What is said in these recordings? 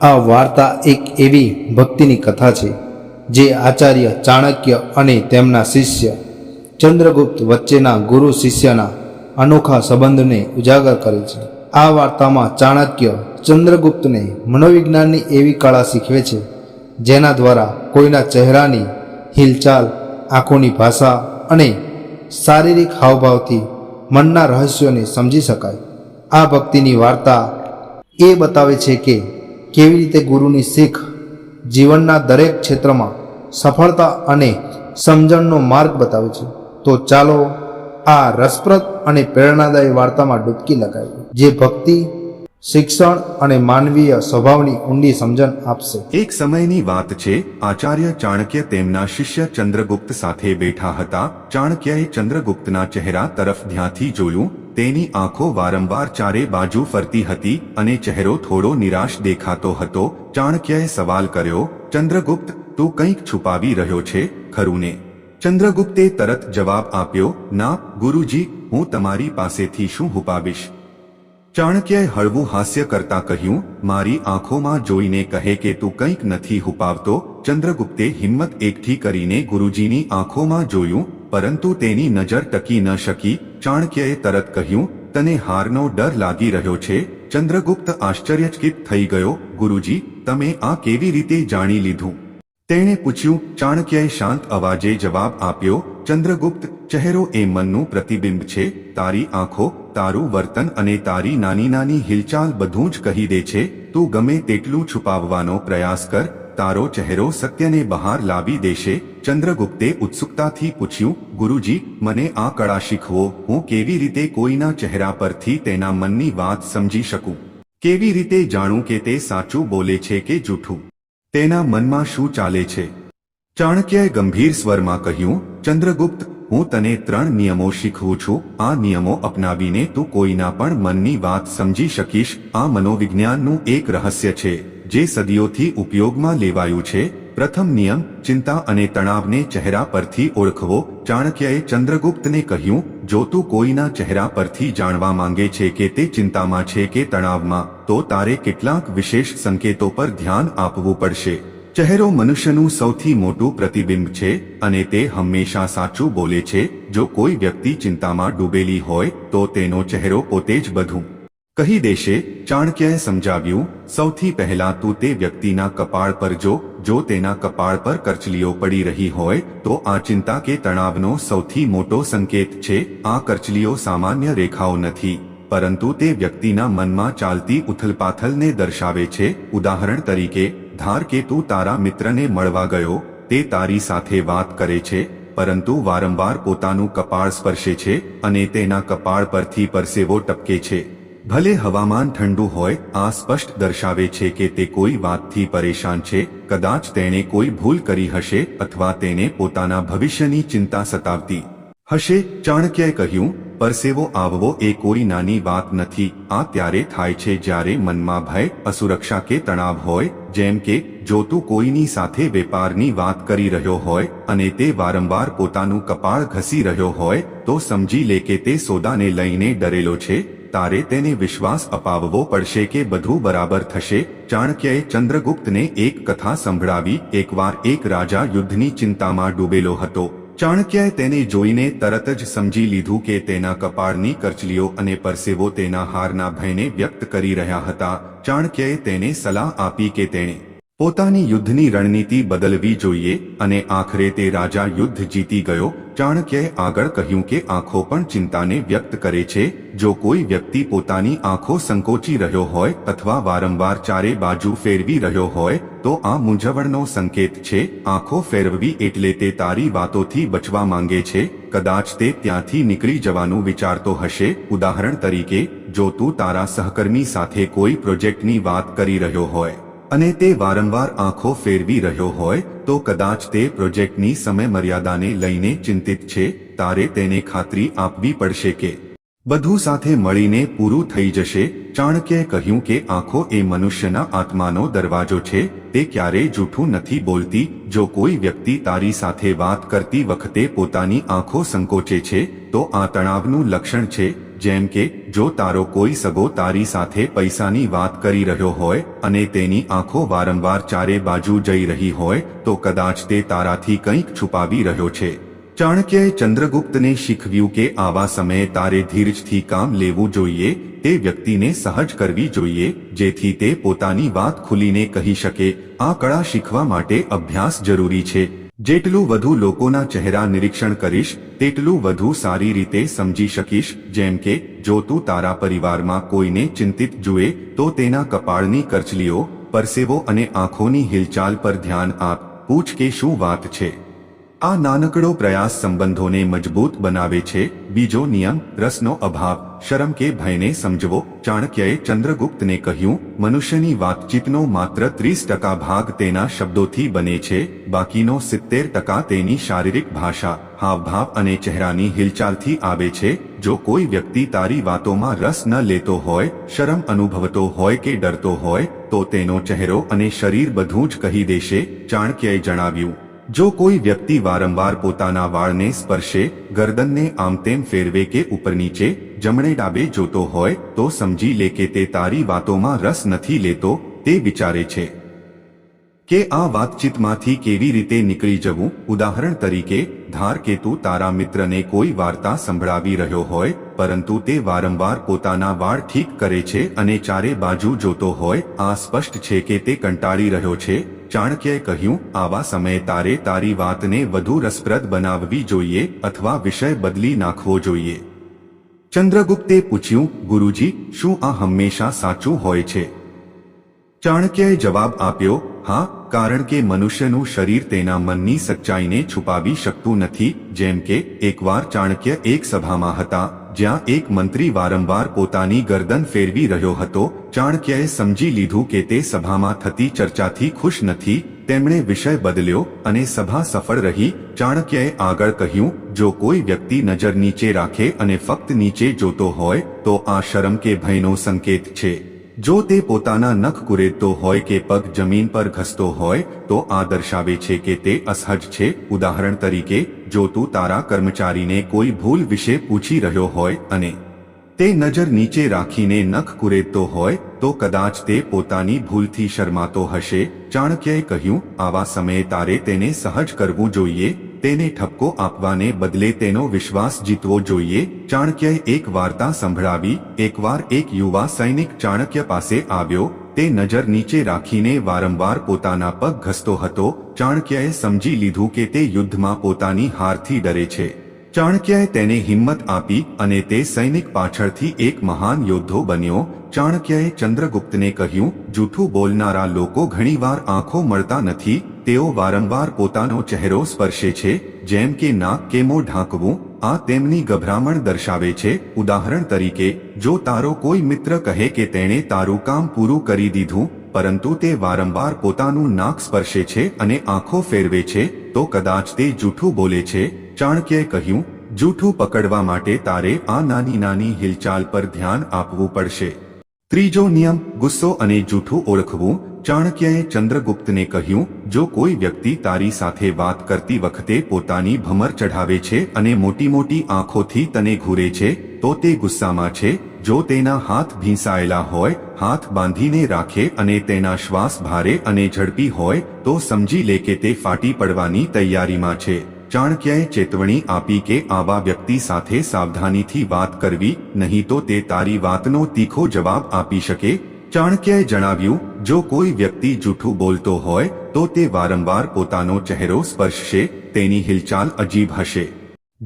આ વાર્તા એક એવી ભક્તિની કથા છે, જે આચાર્ય ચાણક્ય અને તેમના શિષ્ય ચંદ્રગુપ્ત વચ્ચેના ગુરુ શિષ્યના અનોખા સંબંધને ઉજાગર કરે છે. આ વાર્તામાં ચાણક્ય ચંદ્રગુપ્તને મનોવિજ્ઞાનની એવી કળા શીખવે છે, જેના દ્વારા કોઈના ચહેરાની હિલચાલ, આંખોની ભાષા અને શારીરિક હાવભાવથી મનના રહસ્યોને સમજી શકાય. આ ભક્તિની વાર્તા એ બતાવે છે કે કેવી રીતે ગુરુની શીખ જીવનના દરેક ક્ષેત્રમાં સફળતા અને સમજણનો માર્ગ બતાવે છે? તો ચાલો આ રસપ્રદ અને પ્રેરણાદાયી વાર્તામાં ડૂબકી લગાવી જે ભક્તિ, શિક્ષણ અને માનવીય સ્વભાવની ઊંડી સમજણ આપશે. એક સમયની વાત છે, આચાર્ય ચાણક્ય તેમના શિષ્ય ચંદ્રગુપ્ત સાથે બેઠા હતા. ચાણક્યએ ચંદ્રગુપ્તના ચહેરા તરફ ધ્યાનથી જોયું તેની આંખો વારંવાર ચારે બાજુ ફરતી હતી અને ચહેરો થોડો નિરાશ દેખાતો હતો. ચાણક્યએ સવાલ કર્યો, ચંદ્રગુપ્ત, તું કંઈક છુપાવી રહ્યો છે? ખરું ચંદ્રગુપ્તે તરત જવાબ આપ્યો, ના, ગુરુજી, હું તમારી પાસેથી શું છુપાવીશ? ચાણક્યએ હળવું હાસ્ય કરતા કહ્યું, મારી આંખોમાં જોઈને કહે કે તું કંઈક નથી હુપાવતો ચંદ્રગુપ્તે હિંમત એકઠી કરીને ગુરુજીની આંખોમાં જોયું, પરંતુ તેની નજર ટકી ન શકી. ચાણક્યએ તરત કહ્યું, તને હારનો ડર લાગી રહ્યો છે? ચંદ્રગુપ્ત આશ્ચર્યચકિત થઈ ગયો, ગુરુજી, તમે આ કેવી રીતે જાણી લીધું? તેણે પૂછ્યું, ચાણક્યએ શાંત અવાજે જવાબ આપ્યો, ચંદ્રગુપ્ત, ચહેરો એ મનનું પ્રતિબિંબ છે, તારી આંખો, તારું વર્તન અને તારી નાની નાની હિલચાલ બધું જ કહી દે છે, તું ગમે તેટલું છુપાવવાનો પ્રયાસ કર, તારો ચહેરો સત્યને બહાર લાવી દેશે ચંદ્રગુપ્તે ઉત્સુકતાથી પૂછ્યું, ગુરુજી, મને આ કળા શીખવો. હું કેવી રીતે કોઈના ચહેરા પરથી તેના મનની વાત સમજી શકું? કેવી રીતે જાણું કે તે સાચું બોલે છે કે જૂઠું? તેના મનમાં શું ચાલે છે? ચાણક્યએ ગંભીર સ્વરમાં કહ્યું, ચંદ્રગુપ્ત, હું તને ત્રણ નિયમો શીખવું છું. આ નિયમો અપનાવીને તું કોઈના પણ મનની વાત સમજી શકીશ. આ મનોવિજ્ઞાનનું એક રહસ્ય છે, જે સદીઓથી ઉપયોગમાં લેવાયું છે. પ્રથમ નિયમ, ચિંતા અને તણાવને ચહેરા પરથી ઓળખવો. ચાણક્યએ ચંદ્રગુપ્તને કહ્યું, જો તું કોઈના ચહેરા પરથી જાણવા માંગે છે કે તે ચિંતામાં છે કે તણાવમાં, તો તારે કેટલાક વિશેષ સંકેતો પર ધ્યાન આપવું પડશે. ચહેરો મનુષ્યનું સૌથી મોટું પ્રતિબિંબ છે અને તે હંમેશા સાચું બોલે છે. જો કોઈ વ્યક્તિ ચિંતામાં ડૂબેલી હોય, તો તેનો ચહેરો પોતે જ બધું કહી દેશે, ચાણક્યએ સમજાવ્યું, સૌથી પહેલા તું તે વ્યક્તિના કપાળ પર જો જો તેના કપાળ પર કરચલીઓ પડી રહી હોય, તો આ ચિંતા કે તણાવનો સૌથી મોટો સંકેત છે, આ કરચલીઓ સામાન્ય રેખાઓ નથી. પરંતુ તે વ્યક્તિના મનમાં ચાલતી ઉથલપાથલને દર્શાવે છે, ઉદાહરણ તરીકે, ધાર કે તું તારા મિત્રને મળવા ગયો, તે તારી સાથે વાત કરે છે, પરંતુ વારંવાર પોતાનું કપાળ સ્પર્શે છે, અને તેના કપાળ પરથી પરસેવો ટપકે છે. ભલે હવામાન ઠંડુ હોય, આ સ્પષ્ટ દર્શાવે છે કે તે કોઈ વાતથી પરેશાન છે, કદાચ તેણે કોઈ ભૂલ કરી હશે અથવા તેને પોતાના ભવિષ્યની ચિંતા સતાવતી હશે. ચાણક્યએ કહ્યું, પરસેવો આવવો એ કોઈ નાની વાત નથી. આ ત્યારે થાય છે જ્યારે મનમાં ભય, અસુરક્ષા કે તણાવ હોય, જેમ કે, જો તું કોઈની સાથે વેપારની વાત કરી રહ્યો હોય અને તે વારંવાર પોતાનું કપાળ ઘસી રહ્યો હોય, તો સમજી લે કે તે સોદાને લઈને ડરેલો છે. તારે તેને વિશ્વાસ અપાવવો પડશે કે બધું બરાબર થશે. ચાણક્યએ ચંદ્રગુપ્તને એક કથા સંભળાવી. એકવાર એક રાજા યુદ્ધની ચિંતામાં ડૂબેલો હતો. ચાણક્યએ તેને જોઈને તરત જ સમજી લીધું કે તેના કપાળની કરચલીઓ અને પરસેવો તેના હારના ભયને વ્યક્ત કરી રહ્યા હતા. ચાણક્યએ તેને સલાહ આપી કે તેણે પોતાની યુદ્ધની રણનીતિ બદલવી જોઈએ અને આખરે તે રાજા યુદ્ધ જીતી ગયો. ચાણક્યએ આગળ કહ્યું કે આંખો પણ ચિંતાને વ્યક્ત કરે છે. જો કોઈ વ્યક્તિ પોતાની આંખો સંકોચી રહ્યો હોય અથવા વારંવાર ચારે બાજુ ફેરવી રહ્યો હોય, તો આ મૂંઝવણનો સંકેત છે. આંખો ફેરવવી એટલે તે તારી વાતોથી બચવા માંગે છે. કદાચ તે ત્યાંથી નીકળી જવાનું વિચારતો હશે. ઉદાહરણ તરીકે, જો તું તારા સહકર્મી સાથે કોઈ પ્રોજેક્ટની વાત કરી રહ્યો હોય અને તે વારંવાર આંખો ફેરવી રહ્યો હોય, તો કદાચ તે પ્રોજેક્ટની સમય મર્યાદાને લઈને ચિંતિત છે, તારે તેને ખાતરી આપવી પડશે કે બધું સાથે મળીને પૂરું થઈ જશે. ચાણક્યએ કહ્યું કે આંખો એ મનુષ્યના આત્માનો દરવાજો છે, તે ક્યારેય જૂઠું નથી બોલતી. જો કોઈ વ્યક્તિ તારી સાથે વાત કરતી વખતે પોતાની આંખો સંકોચે છે, તો આ તણાવનું લક્ષણ છે. જેમ કે, જો તારો કોઈ સગો તારી સાથે પૈસાની વાત કરી રહ્યો હોય અને તેની આંખો વારંવાર ચારે બાજુ જઈ રહી હોય, તો કદાચ તે તારાથી કંઈક છુપાવી રહ્યો છે. ચાણક્યએ ચંદ્રગુપ્તને શીખવ્યું કે આવા સમયે તારે ધીરજથી કામ લેવું જોઈએ, તે વ્યક્તિને સહજ કરવી જોઈએ, જેથી તે પોતાની વાત ખુલીને કહી શકે, આ કળા શીખવા માટે અભ્યાસ જરૂરી છે. જેટલું વધુ લોકોના ચહેરા નિરીક્ષણ કરીશ, તેટલું વધુ સારી રીતે સમજી શકીશ, જેમ કે, જો તું તારા પરિવારમાં કોઈને ચિંતિત જુએ, તો તેના કપાળની કરચલીઓ, પરસેવો અને આંખોની હિલચાલ પર ધ્યાન આપ, પૂછ કે શું વાત છે. આ નાનકડો પ્રયાસ સંબંધોને મજબૂત બનાવે છે. બીજો નિયમ, રસનો અભાવ. શરમ કે ભયને સમજવો. ચાણક્યએ ચંદ્રગુપ્તને કહ્યું, મનુષ્યની વાતચીતનો માત્ર ત્રીસ ટકા ભાગ તેના શબ્દોથી બને છે. બાકીનો સિત્તેર ટકા તેની શારીરિક ભાષા, હાવભાવ અને ચહેરાની હિલચાલથી આવે છે. જો કોઈ વ્યક્તિ તારી વાતોમાં રસ ન લેતો હોય, શરમ અનુભવતો હોય કે ડરતો હોય, તો તેનો ચહેરો અને શરીર બધું જ કહી દેશે, ચાણક્યએ જણાવ્યું. જો કોઈ વ્યક્તિ વારંવાર પોતાના વાળને સ્પર્શે, ગરદનને આમ તેમ ફેરવે કે ઉપર નીચે જમણે ડાબે જોતો હોય, તો સમજી લે કે તે તારી વાતોમાં રસ નથી લેતો, તે વિચારે છે. કે આ વાતચીતમાંથી કેવી રીતે નીકળી જવું? ઉદાહરણ તરીકે, ધાર કે તું તારા મિત્રને કોઈ વાર્તા સંભળાવી રહ્યો હોય, પરંતુ તે વારંવાર પોતાના વાળ ઠીક કરે છે અને ચારે બાજુ જોતો હોય, આ સ્પષ્ટ છે કે તે કંટાળી રહ્યો છે ચાણક્યએ કહ્યું, આવા સમયે તારે તારી વાતને વધુ રસપ્રદ બનાવવી જોઈએ અથવા વિષય બદલી નાખવો જોઈએ. ચંદ્રગુપ્તે પૂછ્યું, ગુરુજી, શું આ હંમેશા સાચું હોય છે? ચાણક્યએ જવાબ આપ્યો, હા, કારણ કે મનુષ્યનું શરીર તેના મનની સચ્ચાઈને છુપાવી શકતું નથી, જેમ કે, એકવાર ચાણક્ય એક સભામાં હતા જ્યાં એક મંત્રી વારંવાર પોતાની ગરદન ફેરવી રહ્યો હતો, ચાણક્યએ સમજી લીધું કે તે સભામાં થતી ચર્ચાથી ખુશ નથી, તેમણે વિષય બદલ્યો અને સભા સફળ રહી. ચાણક્યએ આગળ કહ્યું, જો કોઈ વ્યક્તિ નજર નીચે રાખે અને ફક્ત નીચે જોતો હોય, તો આ શરમ કે ભયનો સંકેત છે. જો તે પોતાના નખ કુરેદતો હોય કે પગ જમીન પર ઘસતો હોય, તો આ દર્શાવે છે કે તે અસહજ છે. ઉદાહરણ તરીકે, જો તું તારા કર્મચારીને કોઈ ભૂલ વિશે પૂછી રહ્યો હોય અને તે નજર નીચે રાખીને નખ કુરેદતો હોય, તો કદાચ તે પોતાની ભૂલથી શરમાતો હશે. ચાણક્યએ કહ્યું, આવા સમયે તારે તેને સહજ કરવું જોઈએ. તેને ઠપકો આપવાને બદલે તેનો વિશ્વાસ જીતવો જોઈએ. ચાણક્યએ એક વાર્તા સંભળાવી, એકવાર એક યુવા સૈનિક ચાણક્ય પાસે આવ્યો, તે નજર નીચે રાખીને વારંવાર પોતાના પગ ઘસતો હતો. ચાણક્યએ સમજી લીધું કે તે યુદ્ધમાં પોતાની હારથી ડરે છે. ચાણક્યએ તેને હિંમત આપી અને તે સૈનિક પાછળથી એક મહાન યોદ્ધો બન્યો. ચાણક્યએ ચંદ્રગુપ્તને કહ્યું, જૂઠું બોલનારા લોકો ઘણીવાર આંખો મળતા નથી. તેઓ વારંવાર પોતાનો ચહેરો સ્પર્શે છે, જેમ કે નાક કે મોં ઢાંકવું. આ તેમની ગભરામણ દર્શાવે છે. ઉદાહરણ તરીકે, જો તારો કોઈ મિત્ર કહે કે તેણે તારું કામ પૂરું કરી દીધું, પરંતુ તે વારંવાર પોતાનું નાક સ્પર્શે છે અને આંખો ફેરવે છે, તો કદાચ તે જૂઠું બોલે છે. ચાણક્યએ કહ્યું, જૂઠું પકડવા માટે તારે આ નાની નાની હિલચાલ પર ધ્યાન આપવું પડશે. ત્રીજો નિયમ, ગુસ્સો અને જૂઠું ઓળખવું. ચાણક્યએ ચંદ્રગુપ્તને કહ્યું, જો કોઈ વ્યક્તિ તારી સાથે વાત કરતી વખતે પોતાની ભમર ચઢાવે છે અને મોટી મોટી આંખોથી તને ઘૂરે છે, તો તે ગુસ્સામાં છે. જો તેના હાથ ભીંસાયેલા હોય, હાથ બાંધીને રાખે અને તેના શ્વાસ ભારે અને ઝડપી હોય, તો સમજી લે કે તે ફાટી પડવાની તૈયારીમાં છે. ચાણક્યએ ચેતવણી આપી કે આવા વ્યક્તિ સાથે સાવધાનીથી વાત કરવી, નહીં તો તે તારી વાતનો તીખો જવાબ આપી શકે. ચાણક્યએ જણાવ્યું, જો કોઈ વ્યક્તિ જૂઠું બોલતો હોય, તો તે વારંવાર પોતાનો ચહેરો સ્પર્શશે, તેની હિલચાલ અજીબ હશે.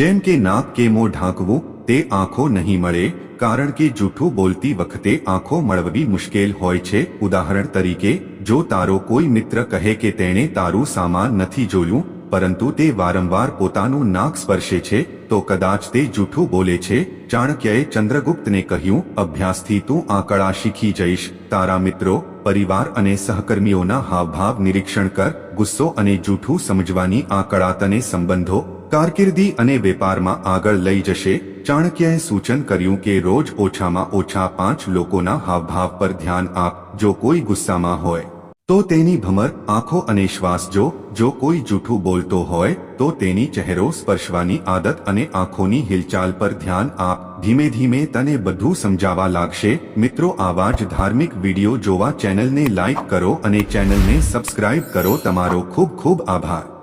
જેમ કે નાક કે મોં ઢાંકવું, તે આંખો નહીં મળે, કારણ કે જૂઠું બોલતી વખતે આંખો મળવી મુશ્કેલ હોય છે. ઉદાહરણ તરીકે, જો તારો કોઈ મિત્ર કહે કે તેણે તારું સામાન નથી જોયું પરંતુ તે વારંવાર પોતાનું નાક સ્પર્શે છે, તો કદાચ તે જૂઠું બોલે છે. ચાણક્યએ ચંદ્રગુપ્તને કહ્યું, અભ્યાસથી તું આ કળા શીખી જઈશ. તારા મિત્રો, પરિવાર અને સહકર્મીઓના હાવભાવ નિરીક્ષણ કર, ગુસ્સો અને જૂઠું સમજવાની આ કળા તને સંબંધો, કારકિર્દી અને વેપારમાં આગળ લઈ જશે. ચાણક્યએ સૂચન કર્યું કે રોજ ઓછામાં ઓછા પાંચ લોકોના હાવભાવ પર ધ્યાન આપ, જો કોઈ ગુસ્સામાં હોય. તો તેની ભમર આંખો અને શ્વાસ જો જો કોઈ જૂઠું બોલતો હોય, તો તેની ચહેરો સ્પર્શવાની આદત અને આંખોની હિલચાલ પર ધ્યાન આપ. ધીમે ધીમે તને બધું સમજાવા લાગશે. મિત્રો, આવા જ ધાર્મિક વીડિયો જોવા ચેનલને લાઈક કરો અને ચેનલને સબસ્ક્રાઇબ કરો. તમારો ખૂબ ખૂબ આભાર.